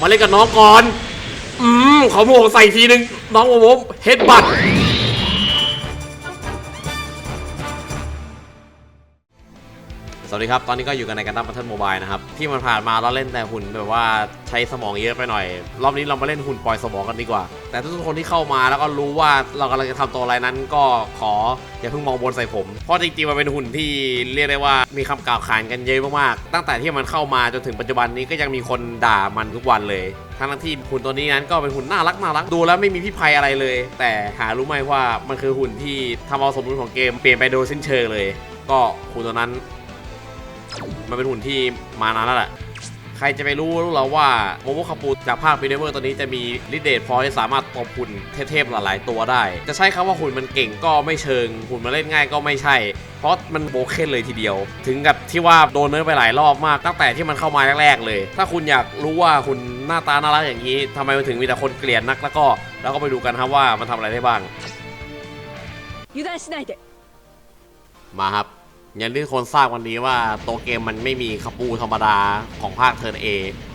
มาเล่นกับน้องก่อน อืมขอโมโหใส่ทีนึง น้องโมโหเฮดบัต วัสดีครับ ตอนนี้ก็อยู่กันในกันดั้มบัตเทิลโมบายนะครับ ที่มันผ่านมาเราเล่นแต่หุ่นแบบว่าใช้สมองเยอะไปหน่อย รอบนี้เรามาเล่นหุ่นปล่อยสมองกันดีกว่า แต่ทุกคนที่เข้ามาแล้วก็รู้ว่าเรากำลังจะทำตัวอะไรนั้นก็ขออย่าเพิ่งมองบนใส่ผม เพราะจริงๆมันเป็นหุ่นที่เรียกได้ว่ามีคำกล่าวขานกันเยอะมากๆ ตั้งแต่ที่มันเข้ามาจนถึงปัจจุบันนี้ก็ยังมีคนด่ามันทุกวันเลยทั้งที่หุ่นตัวนี้นั้นก็เป็นหุ่นน่ารักน่ารักดูแล้วไม่มีพิภัยอะไรเลย แต่หารู้ไหมว่ามันคือหุ่นที่ทำเอาสมดุลของเกมเปลี่ยนไปโดยสิ้นเชิงเลย ก็หุ่นตัวนั้น มันเป็นหุ่นที่มานานแล้วแหละใครจะไปรู้รู้เราว่าโมโมคาปูจากภาคปีเดเวอร์ตัวนี้จะมีลิเดตพอที่สามารถตบหุ่นเทพๆหลายๆตัวได้ จะใช้คำว่าหุ่นมันเก่งก็ไม่เชิง หุ่นมันเล่นง่ายก็ไม่ใช่ เพราะมันโบเคนเลยทีเดียว ถึงกับที่ว่าโดนเนิร์อไปหลายรอบมากตั้งแต่ที่มันเข้ามาแรกๆเลย ถ้าคุณอยากรู้ว่าหุ่นหน้าตาน่ารักอย่างนี้ทำไมมันถึงมีแต่คนเกลียดนักแล้วก็แล้วก็ไปดูกันครับว่ามันทำอะไรได้บ้างมาครับ อย่างที่คนทราบวันนี้ว่าตัวเกมมันไม่มีคาปูธรรมดาของภาคเทิร์นเอ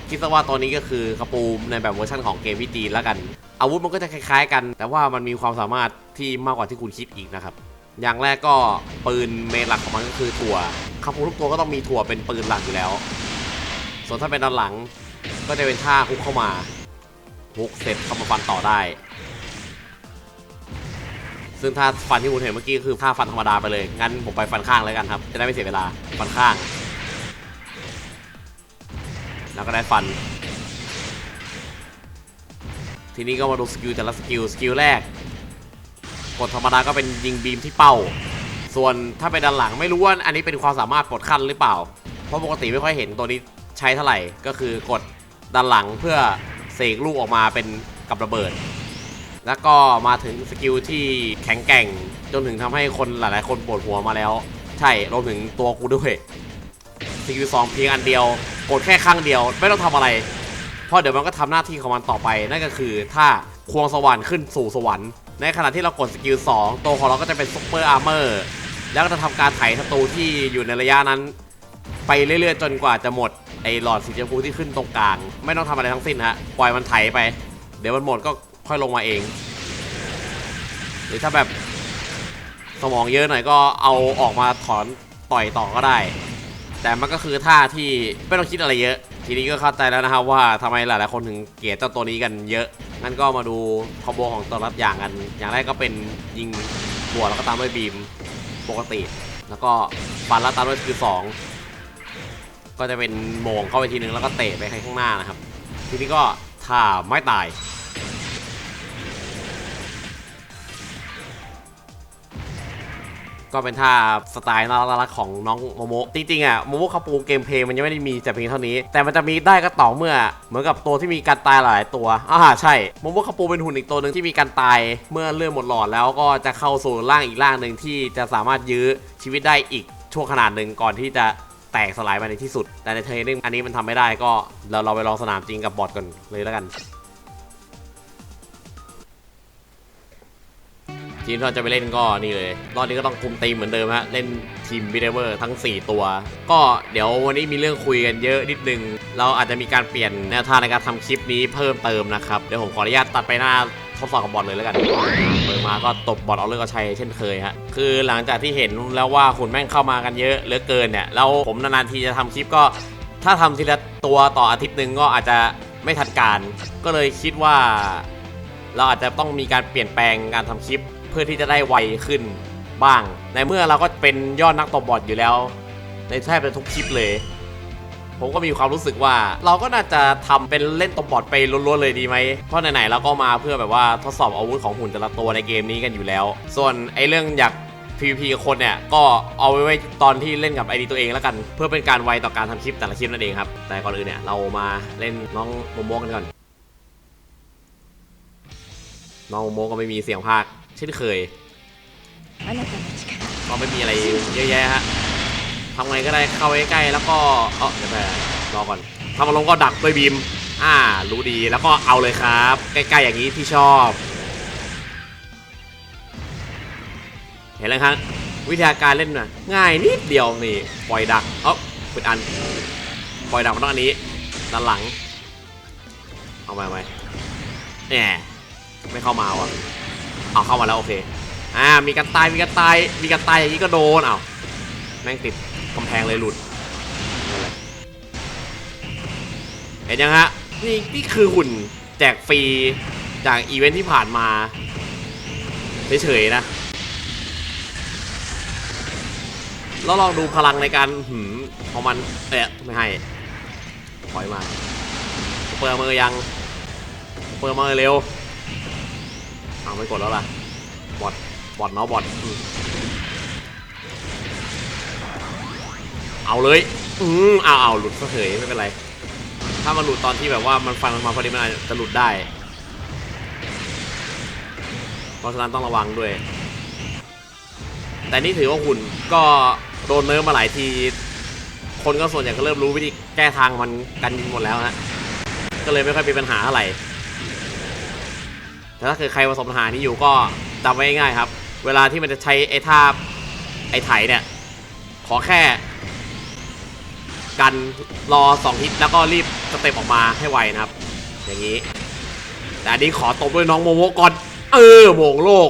คิดซะว่าตัวนี้ก็คือคาปูในแบบเวอร์ชันของเกมพี่จีนแล้วกัน อาวุธมันก็จะคล้ายๆกัน แต่ว่ามันมีความสามารถที่มากกว่าที่คุณคิดอีกนะครับ อย่างแรกก็ปืนเมนหลักของมันก็คือถั่วคาปูทุกตัวก็ต้องมีถั่วเป็นปืนหลักอยู่แล้ว ส่วนถ้าเป็นด้านหลังก็จะเป็นท่าฮุกเข้ามาฮุกเสร็จเข้ามาฟันต่อได้ ซึ่งถ้าฟันที่คุณเห็นเมื่อกี้คือท่าฟันธรรมดาไปเลย งั้นผมไปฟันข้างเลยกันครับ จะได้ไม่เสียเวลา ฟันข้าง แล้วก็ได้ฟัน ทีนี้ก็มาดูสกิลแต่ละสกิล สกิลแรก กดธรรมดาก็เป็นยิงบีมที่เป้า ส่วนถ้าเป็นด้านหลังไม่รู้ว่าอันนี้เป็นความสามารถกดขั้นหรือเปล่า เพราะปกติไม่ค่อยเห็นตัวนี้ใช้เท่าไหร่ ก็คือกดด้านหลังเพื่อเสกลูกออกมาเป็นกับระเบิด แล้วก็มาถึงสกิลที่แข็งแกร่ง จนถึงทำให้คนหลายๆ คนปวดหัวมาแล้ว ใช่รวมถึงตัวกูด้วยสกิลสองเพียงอันเดียวกดแค่ครั้งเดียว ไม่ต้องทำอะไร เพราะเดี๋ยวมันก็ทำหน้าที่ของมันต่อไป นั่นก็คือถ้าควงสวรรค์ขึ้นสู่สวรรค์ในขณะที่เรากดสกิล2ตัวของเราก็จะเป็นซุปเปอร์อาร์เมอร์แล้วก็จะทำการไถศัตรูที่อยู่ในระยะนั้น ไปเรื่อยๆ จนกว่าจะหมดไอ้หลอดสีชมพูที่ขึ้นตรงกลาง ไม่ต้องทำอะไรทั้งสิ้นฮะปล่อยมันไถไป เดี๋ยวมันหมดก็ ค่อยลงมาเอง หรือถ้าแบบสมองเยอะหน่อยก็เอาออกมาถอนต่อยต่อก็ได้ แต่มันก็คือท่าที่ไม่ต้องคิดอะไรเยอะ ทีนี้ก็เข้าใจแล้วนะครับว่าทำไมหลายๆคนถึงเกลียดเจ้าตัวนี้กันเยอะงั้นก็มาดูคอมโบของตัวรับอย่างกัน อย่างแรกก็เป็นยิงบัวแล้วก็ตามด้วยบีมปกติ แล้วก็ฟันแล้วตามด้วยสกิลสองก็จะเป็นโมงเข้าไปทีนึงแล้วก็เตะไปข้างหน้านะครับ ทีนี้ก็ท่าไม่ตาย ก็เป็นท่าสไตล์น่ารักของน้องโมโมจริงๆอะโมโมคาปูเกมเพลย์มันยังไม่ได้มีแต่เพียงเท่านี้ แต่มันจะมีได้ก็ต่อเมื่อ เหมือนกับตัวที่มีการตายหลายตัวอ่าใช่โมโมคาปูเป็นหุ่นอีกตัวหนึ่งที่มีการตายเมื่อเลื่อนหมดหลอดแล้วก็จะเข้าสู่ร่างอีกร่างหนึ่งที่จะสามารถยื้อชีวิตได้อีกช่วงขนาดหนึ่งก่อนที่จะแตกสลายไปในที่สุด แต่ในเทรนนิ่งอันนี้มันทำไม่ได้ก็เราเราไปลองสนามจริงกับบอทก่อนเลยแล้วกัน ทีมที่เราจะไปเล่นก็นี่เลย รอบนี้ก็ต้องคุมทีมเหมือนเดิมฮะ เล่นทีมวิดเวอร์ทั้ง 4 ตัว ก็เดี๋ยววันนี้มีเรื่องคุยกันเยอะนิดนึง เราอาจจะมีการเปลี่ยนแนวทางในการทำคลิปนี้เพิ่มเติมนะครับ เดี๋ยวผมขออนุญาตตัดไปหน้าทดสอบกับบอทเลยแล้วกัน เปิดมาก็ตบบอทเอาเรื่องเอาชัยเช่นเคยฮะ คือหลังจากที่เห็นแล้วว่าหุ่นแม่งเข้ามากันเยอะเหลือเกินเนี่ย แล้วผมนานๆทีจะทำคลิปก็ ถ้าทำทีละตัวต่ออาทิตย์หนึ่งก็อาจจะไม่ทันการ ก็เลยคิดว่า เราอาจจะต้องมีการเปลี่ยนแปลงการทำคลิป เพื่อที่จะได้ไวขึ้นบ้าง ในเมื่อเราก็เป็นยอดนักตบบอทอยู่แล้ว ในแทบจะทุกคลิปเลย ผมก็มีความรู้สึกว่า เราก็น่าจะทำเป็นเล่นตบบอทไปล้วนๆเลยดีไหมเพราะไหนๆเราก็มาเพื่อแบบว่าทดสอบอาวุธของหุ่นแต่ละตัวในเกมนี้กันอยู่แล้ว ส่วนไอ้เรื่องอยาก PVP กับคนเนี่ยก็เอาไว้ไว้ตอนที่เล่นกับไอดีตัวเองแล้วกัน เพื่อเป็นการไวต่อการทำคลิปแต่ละคลิปนั่นเองครับ แต่ก่อนอื่นเนี่ยเรามาเล่นน้องโมโมกันก่อนน้องโมโมก็ไม่มีเสียงภาค เช่นเคยก็ไม่มีอะไรเยอะแยะฮะทำไงก็ได้เข้าใกล้ๆแล้วก็เออเดี๋ยวไปรอก่อนทำมาลงก็ดักด้วยบีม อ่า รู้ดีแล้วก็เอาเลยครับ ใกล้ๆอย่างนี้ที่ชอบ เห็นแล้วครับ วิทยาการเล่นนะง่ายนิดเดียวนี่ปล่อยดักเอ้าปิดอันปล่อยดักมันต้งอันนี้ด้านหลัง เอาไปไหมเนี่ยไม่เข้ามาวะ เอาเข้ามาแล้วโอเค อ่า มีการตาย มีการตาย มีการตายอย่างนี้ก็โดน เอาแม่งติดกำแพงเลยหลุด เห็นยังฮะ นี่นี่คือหุ่นแจกฟรีจากอีเวนท์ที่ผ่านมาเฉยๆนะแล้วลองดูพลังในการหืมของมันเอะไม่ให้ถอยมา เปิดมือยัง เปิดมือเร็ว เอาไม่กดแล้วล่ะ บอทบอทเนาะบอทอืมเอาเลย อืมเอาเอาหลุดเฉยไม่เป็นไร ถ้ามันหลุดตอนที่แบบว่ามันฟันมันมาพอดีมันอาจจะหลุดได้ เพราะฉะนั้นต้องระวังด้วย แต่นี่ถือว่าหุ่นก็โดนเนิร์ฟมาหลายที คนก็ส่วนใหญ่ก็เริ่มรู้วิธีแก้ทางมันกันยิงหมดแล้วฮะก็เลยไม่ค่อยมีปัญหาอะไร แต่ถ้าเกิดใครประสบปัญหานี้อยู่ก็จำไว้ง่ายครับ เวลาที่มันจะใช้ไอ้ท่าไอ้ไถเนี่ยขอแค่กันรอสองฮิตแล้วก็รีบสเต็ปออกมาให้ไวนะครับ อย่างนี้ แต่อันนี้ขอตบด้วยน้องโมโมก่อน เออโมงโลก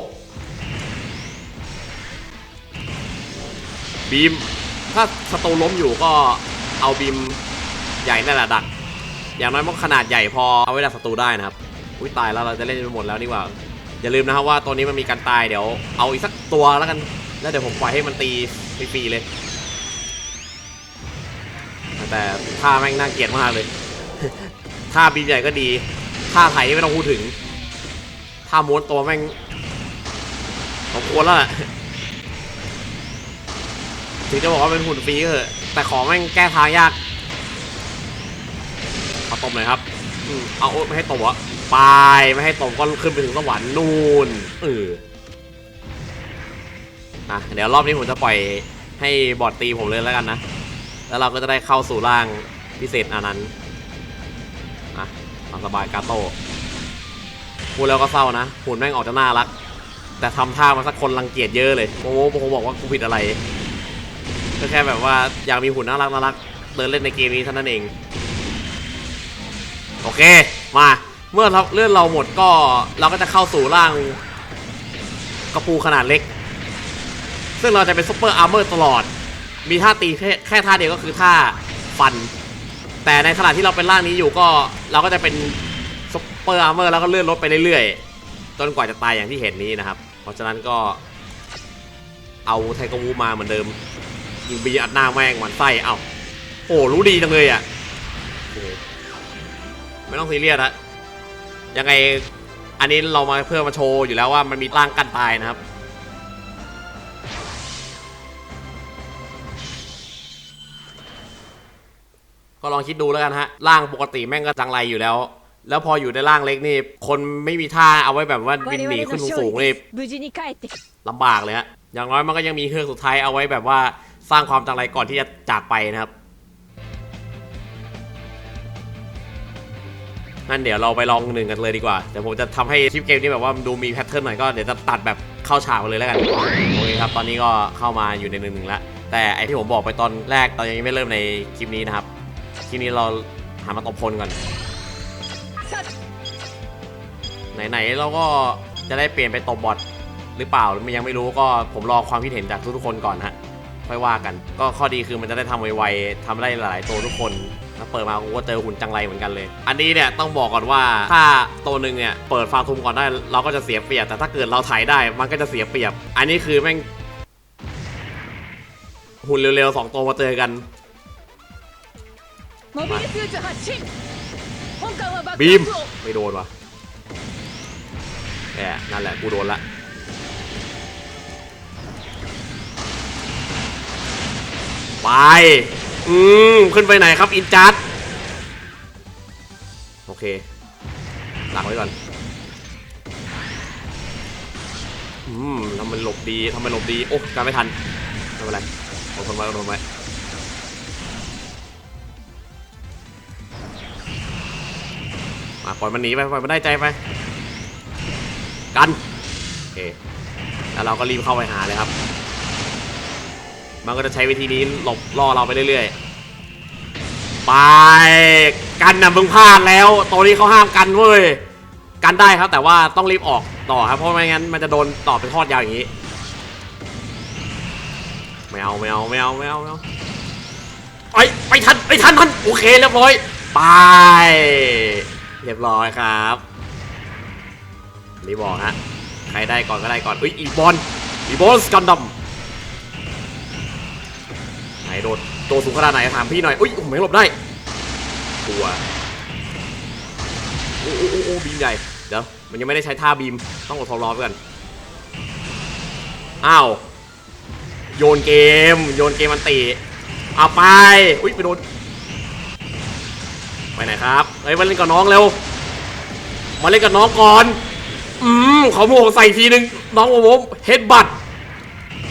บีม ถ้าสตูล้มอยู่ก็เอาบีมใหญ่นั่นแหละดัก อย่างน้อยมันขนาดใหญ่พอเอาไว้ดักศัตรูได้นะครับ อุ้ยตายแล้วเราจะเล่นไปหมดแล้วนี่ว่า อย่าลืมนะครับว่าตัวนี้มันมีการตายเดี๋ยวเอาอีกสักตัวแล้วกัน แล้วเดี๋ยวผมปล่อยให้มันตีฟรีๆเลย แต่ท่าแม่งน่าเกลียดมากเลยท่าบีใหญ่ก็ดีท่าไถ่ไม่ต้องพูดถึงท่าม้วนตัวแม่งผมควรแล้วแหละถึงจะบอกว่าเป็นหุ่นฟรีก็เถอะแต่ของแม่งแก้ทางยากเอาตบหน่อยครับอเอาโอ๊ยไม่ให้ตบวะ ไปไม่ให้ตบก็ขึ้นไปถึงสวรรค์นู่นเอออะเดี๋ยวรอบนี้ผมจะปล่อยให้บอดตีผมเลยแล้วกันนะ แล้วเราก็จะได้เข้าสู่ร่างพิเศษอันนั้นอะตามสบายกาโต้พูดแล้วก็เศร้านะหุ่นแม่งออกจะน่ารัก แต่ทำท่ามาสักคนรังเกียจเยอะเลยโอ้โหผมบอกว่ากูผิดอะไรก็แค่แบบว่าอยากมีหุ่นน่ารักน่ารักเดินเล่นในเกมนี้เท่านั้นเอง โอเค มา เมื่อเราเลื่อนเราหมดก็เราก็จะเข้าสู่ร่างกระปูขนาดเล็ก ซึ่งเราจะเป็นซุปเปอร์อาร์เมอร์ตลอด มีท่าตีแค่แค่ท่าเดียวก็คือท่าฟัน แต่ในขณะที่เราเป็นร่างนี้อยู่ก็เราก็จะเป็นซุปเปอร์อาร์เมอร์แล้วก็เลื่อนรถไปเรื่อยๆ จนกว่าจะตายอย่างที่เห็นนี้นะครับ เพราะฉะนั้นก็เอาไทกาวูมาเหมือนเดิมยิงบีอัดหน้าแม่งหมันไส้เอ้าโอ้รู้ดีจังเลยอะไม่ต้องซีเรียสฮะ ยังไงอันนี้เรามาเพื่อมาโชว์อยู่แล้วว่ามันมีร่างกันตายนะครับ ก็ลองคิดดูแล้วกันฮะร่างปกติแม่งก็จังไรอยู่แล้ว แล้วพออยู่ในร่างเล็กนี่ คนไม่มีท่าเอาไว้แบบว่าบินหนีขึ้นสูงเนี่ลำบากเลยฮะอย่างน้อยมันก็ยังมีเครื่องสุดท้ายเอาไว้แบบว่าสร้างความจังไรก่อนที่จะจากไปนะครับ งั้นเดี๋ยวเราไปลองหนึ่งกันเลยดีกว่า เดี๋ยวผมจะทำให้คลิปเกมนี้แบบว่ามันดูมีแพทเทิร์นหน่อยก็เดี๋ยวจะตัดแบบเข้าฉากไปเลยแล้วกัน โอเคครับ ตอนนี้ก็เข้ามาอยู่ในหนึ่งหนึ่งแล้วแต่ไอที่ผมบอกไปตอนแรกตอนยังไม่เริ่มในคลิปนี้นะครับ คลิปนี้เราหามาตบพลก่อน ไหนๆเราก็จะได้เปลี่ยนไปตบบอทหรือเปล่าหรือมันยังไม่รู้ก็ผมรอความคิดเห็นจากทุกๆคนก่อนฮะค่อยว่ากัน ก็ข้อดีคือมันจะได้ทำไวๆทำได้หลายๆตัวทุกคน ถ้าเปิดมาก็เจอหุ่นจังไรเหมือนกันเลย อันนี้เนี่ยต้องบอกก่อนว่าถ้าตัวหนึ่งเนี่ยเปิดฟาทุมก่อนได้เราก็จะเสียเปรียบ แต่ถ้าเกิดเราถ่ายได้มันก็จะเสียเปรียบ อันนี้คือแม่งหุ่นเร็วๆสองตัวมาเจอกันบีมไม่โดนวะแหมนั่นแหละกูโดนละไป อืมขึ้นไปไหนครับอินจัดโอเคหลังไว้ก่อนอืมทำมันหลบดีทำมันหลบดีโอ้การไม่ทันไม่เป็นไรอดทนไว้อดทนไว้มาปล่อยมันหนีไปปล่อยมันได้ใจไปกันโอเคแล้วเราก็รีบเข้าไปหาเลยครับ มันก็จะใช้วิธีนี้หลบล่อเราไปเรื่อยๆ ไป กันนะมึงพลาดแล้วตอนนี้เขาห้ามกันเว้ย กันได้ครับแต่ว่าต้องรีบออกต่อครับ เพราะไม่งั้นมันจะโดนต่อเป็นทอดยาวอย่างนี้ ไม่เอาไม่เอาไม่เอาไม่เอาไม่เอาไปไปทันไปทันทันโอเคเรียบร้อย ไป เรียบร้อยครับรีบบอกฮะใครได้ก่อนก็ได้ก่อนเอ้ยอีบอลอีบอลสกันดัม ไหนโดดตัวสูงขนาดไหนถามพี่หน่อยอุ้ยผมไม่หลบได้ตัวโอ้โอ้โอ้บีมใหญ่เดี๋ยวมันยังไม่ได้ใช้ท่าบีมต้องอดทนรอไปก่อนอ้าวโยนเกม โยนเกมมันตีเอาไปอุ้ยไปโดนไปไหนครับเฮ้ยมาเล่นกับน้องเร็วมาเล่นกับน้องก่อนอืมขอโมโหใส่ทีนึงน้องโมโมเฮดบัต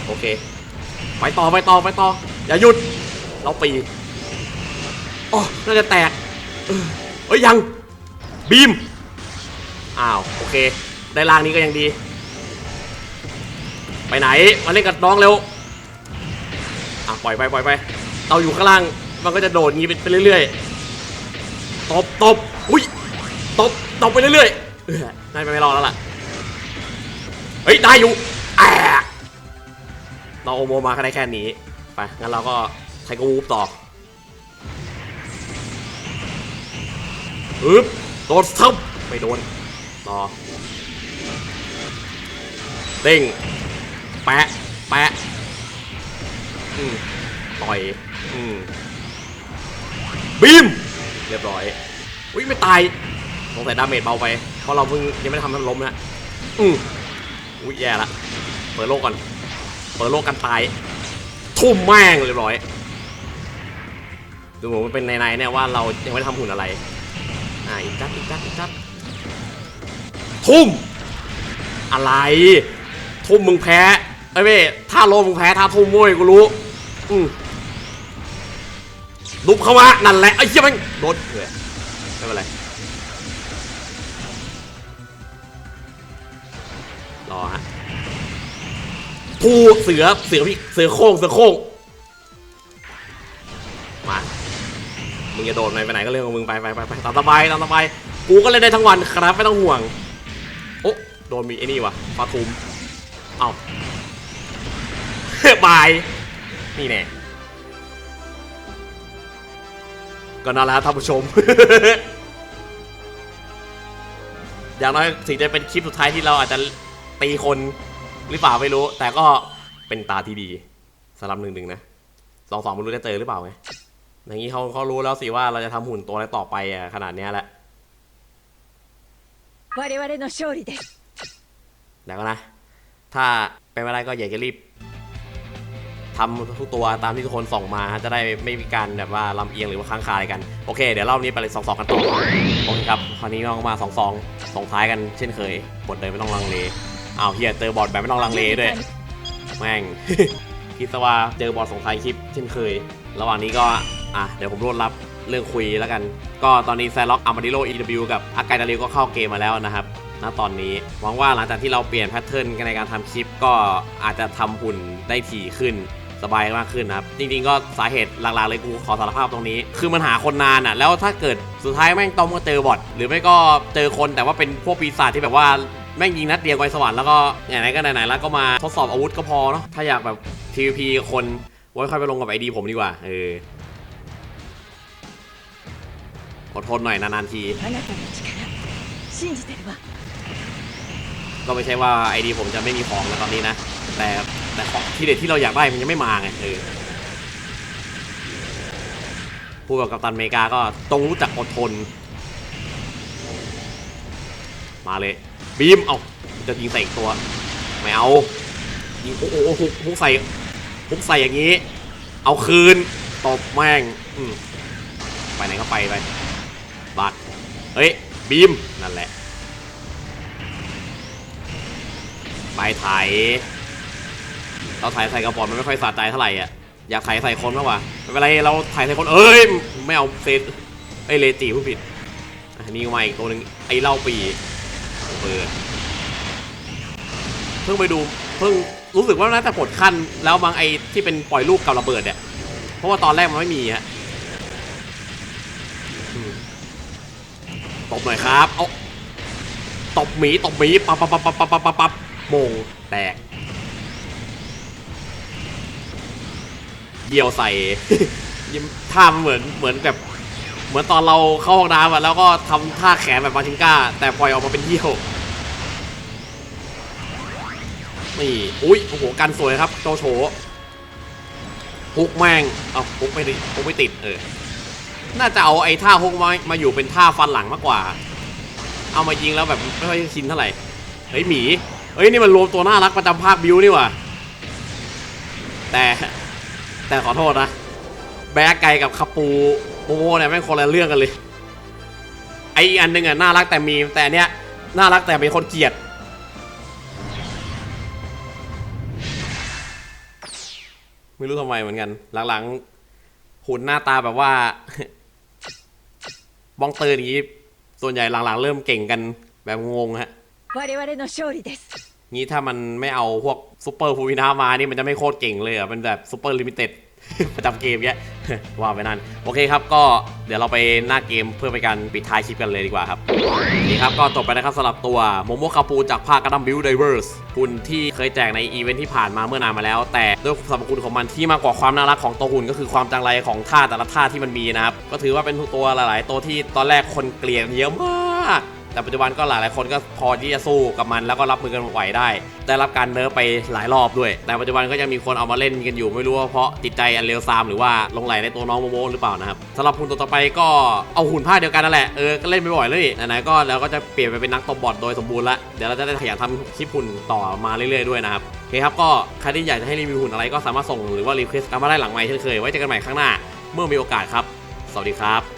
โอเค ไปต่อไปต่อไปต่อ อย่าหยุด เราปีอ๋อน่าจะแตกเอ้ยยัง บีม อ้าว โอเค ได้ล่างนี้ก็ยังดี ไปไหน มาเล่นกับน้องเร็ว อะ ปล่อยไปปล่อยไป เราอยู่ข้างล่าง มันก็จะโดดงี้ไปเรื่อยๆ ตบตบอุ้ย ตบตบไปเรื่อยๆเออน่าจะไม่รอดแล้วล่ะ เฮ้ย ได้อยู่แอะเราโอโมมาแค่ได้แค่นี้ ไปงั้นเราก็ไทเกอร์วูฟต่ออึ๊บโดนซับไม่โดนต่อเด้งแปะแปะอืมต่อยอืมบีมเรียบร้อยอุ้ยไม่ตายสงสัยดาเมจเบาไป เพราะเราเพิ่งยังไม่ได้ทำให้มันล้มนะอืมอุ้ยแย่ละ เปิดโลกก่อน เปิดโลกกันตาย ทุ่มแม่งเรียบร้อย ดูเหมือนมันเป็นในๆเนี่ยว่าเรายังไม่ได้ทำหุ่นอะไร อ่าอีกจัดอีกจัดอีกจัดทุ่ม อะไร ทุ่มมึงแพ้เอ้เว้ยถ้าโลมึงแพ้ถ้าทุ่มโว้ยกูรู้ อืมลุบเข้ามา นั่นแหละไอ้เหี้ยมันโดนเออไม่เป็นไรรอฮะ ภูเสือเสือพี่เสือโค้งเสือโค้งมา มึงจะโดนไปไปไหนก็เรื่องของมึงไปไปไปไปตามสบายตามสบายกูก็เล่นได้ทั้งวันครับไม่ต้องห่วง โอ้โดนมีไอ้นี่วะปาทุมเอ้าบาย นี่แน่ก็น่ารักท่านผู้ชม อย่างน้อยถึงจะเป็นคลิปสุดท้ายที่เราอาจจะตีคน หรือเปล่าไม่รู้ แต่ก็เป็นตาที่ดีสำหรับหนึ่งหนึ่งนะสองสองไม่รู้จะเจอหรือเปล่าไงอย่างนี้เขาเขารู้แล้วสิว่าเราจะทำหุ่นตัวอะไรต่อไปอะขนาดเนี้ยแหละแล้วก็นะ ถ้าเป็นไม่ได้ก็อย่าจะรีบทำทุกตัวตามที่ทุกคนส่งมาจะได้ไม่มีการแบบว่าลำเอียงหรือว่าค้างคาอะไรกันโอเคเดี๋ยวรอบนี้ไปเลยสองสองกันต่อโอเคครับคราวนี้น้องมาสองสองส่งท้ายกันเช่นเคยบทเดิมไม่ต้องลังเล อ้าวเฮียเจอบอดแบบไม่ต้องลังเลด้วย แม่ง คิดซะว่าเจอบอลส่งท้ายคลิปเช่นเคย ระหว่างนี้ก็ อะ เดี๋ยวผมรวดรับเรื่องคุยแล้วกัน ก็ตอนนี้แซล็อกอามาดิโล EW กับอากายดาริวก็เข้าเกมมาแล้วนะครับณตอนนี้หวังว่าหลังจากที่เราเปลี่ยนแพทเทิร์นในการทำคลิปก็อาจจะทำหุ่นได้ถี่ขึ้นสบายมากขึ้นนะครับ จริงๆก็สาเหตุหลักๆเลยกูขอสารภาพตรงนี้ คือมันหาคนนานอะ แล้วถ้าเกิดสุดท้ายแม่งต้องมาเจอบอทหรือไม่ก็เจอคนแต่ว่าเป็นพวกปีศาจที่แบบว่า แม่งยิงนัดเดียวไปสวรรค์แล้วก็ไหนๆก็ไหนๆแล้วก็มาทดสอบอาวุธก็พอเนาะถ้าอยากแบบ TVP กับคนไว้ค่อยไปลงกับไอดีผมดีกว่าเอออดทนหน่อยนานๆทีก็ไม่ใช่ว่าไอดีผมจะไม่มีของนะตอนนี้นะ แต่แต่ของที่เด็ดที่เราอยากได้มันยังไม่มาไงเออพูดกับกัปตันเมกาก็ต้องรู้จักอดทน มาเลย บีม เอาจะยิงใส่อีกตัว ไม่เอา ยิงโอ้โหโอ้โหฮุกใส่ฮุกใส่อย่างนี้ เอาคืน ตบแม่ง อืมไปไหนก็ไปไปบัดเฮ้ย บีม นั่นแหละ ไปไถเราถ่ายใส่กระป๋องมันไม่ค่อยสะใจเท่าไหร่อะ อยากถ่ายใส่คนมากกว่าไม่เป็นไร เราถ่ายใส่คน เอ้ย ไม่เอาเซตไอยเลจีผู้ผิด อันนี้มาอีกตัวหนึ่งไอเล่าปี ปืนเพิ่งไปดูเพิ่งรู้สึกว่าน่าจะหมดขั้น แล้วบางไอที่เป็นปล่อยลูกกับระเบิดเนี่ยเพราะว่าตอนแรกมันไม่มีฮะตบหน่อยครับเอาตบหมีตบหมีปับปับปับปับปับปับปับโมงแตกเดี่ยวใส่ท่ามันเหมือนเหมือนแบบ เหมือนตอนเราเข้าห้องน้ำอะแล้วก็ทำท่าแขนแบบมาชิงก้า แต่ปล่อยออกมาเป็นเยี่ยวนี่อุ้ยโอ้โหกันสวยครับโจโฉฮุกแม่งเอาฮุกไม่ติดฮุกไม่ติดเออน่าจะเอาไอ้ท่าฮุกมามาอยู่เป็นท่าฟันหลังมากกว่า เอามายิงแล้วแบบไม่ค่อยชินเท่าไหร่เฮ้ยหมีเฮ้ยนี่มันรวมตัวน่ารักประจำภาคบิวนี่ว่ะแต่แต่ขอโทษนะ แบกไก่กับคาปู โอ้เนี่ยแม่งคนละเรื่องกันเลย ไออีกอันหนึ่งอะน่ารักแต่มีแต่เนี้ยน่ารักแต่เป็นคนเกลียด ไม่รู้ทำไมเหมือนกันหลังๆหุ่นหน้าตาแบบว่า บ้องเตอร์อย่างนี้ ส่วนใหญ่หลังๆ เริ่มเก่งกันแบบงงฮะงี้ถ้ามันไม่เอาพวกซูเปอร์ฟูมินามานี่มันจะไม่โคตรเก่งเลยอะเป็นแบบซูเปอร์ลิมิเต็ด ประจำเกมเนี้ยว่าไปนั่นโอเคครับก็เดี๋ยวเราไปหน้าเกมเพื่อเป็นการปิดท้ายคลิปกันเลยดีกว่าครับนี่ครับก็จบไปนะครับสำหรับตัวโมโมคาปูจากภาคกระดัมบิวไดเวอร์สหุ่นที่เคยแจกในอีเวนท์ที่ผ่านมาเมื่อนานมาแล้ว แต่ด้วยสรรพคุณของมันที่มากกว่าความน่ารักของตัวหุ่นก็คือความจังไรของท่าแต่ละท่าที่มันมีนะครับก็ถือว่าเป็นตัวหลาย ๆ ตัวที่ตอนแรกคนเกลียดเยอะมาก แต่ปัจจุบันก็หลายๆคนก็พอที่จะสู้กับมันแล้วก็รับมือกันไหวได้ ได้รับการเนิร์ฟไปหลายรอบด้วย แต่ปัจจุบันก็ยังมีคนเอามาเล่นกันอยู่ไม่รู้ว่าเพราะติดใจอันเลวซามหรือว่าลงไหลในตัวน้องโมโมหรือเปล่านะครับสำหรับหุ่นตัวต่อไปก็เอาหุ่นผ้าเดียวกันนั่นแหละเออก็เล่นไปบ่อยเลยไหนๆก็แล้วก็จะเปลี่ยนไปเป็นนักตบบอทโดยสมบูรณ์ละเดี๋ยวเราจะได้ขยันทำคลิปหุ่นต่อมาเรื่อยๆด้วยนะครับโอเคครับก็ใครที่อยากจะให้รีวิวหุ่นอะไรก็สามารถส่งหรือว่ารีเควสต์กันมาได้หลังไมค์เช่นเคยไว้เจอกันใหม่ครั้งหน้า เมื่อมีโอกาสครับ สวัสดีครับ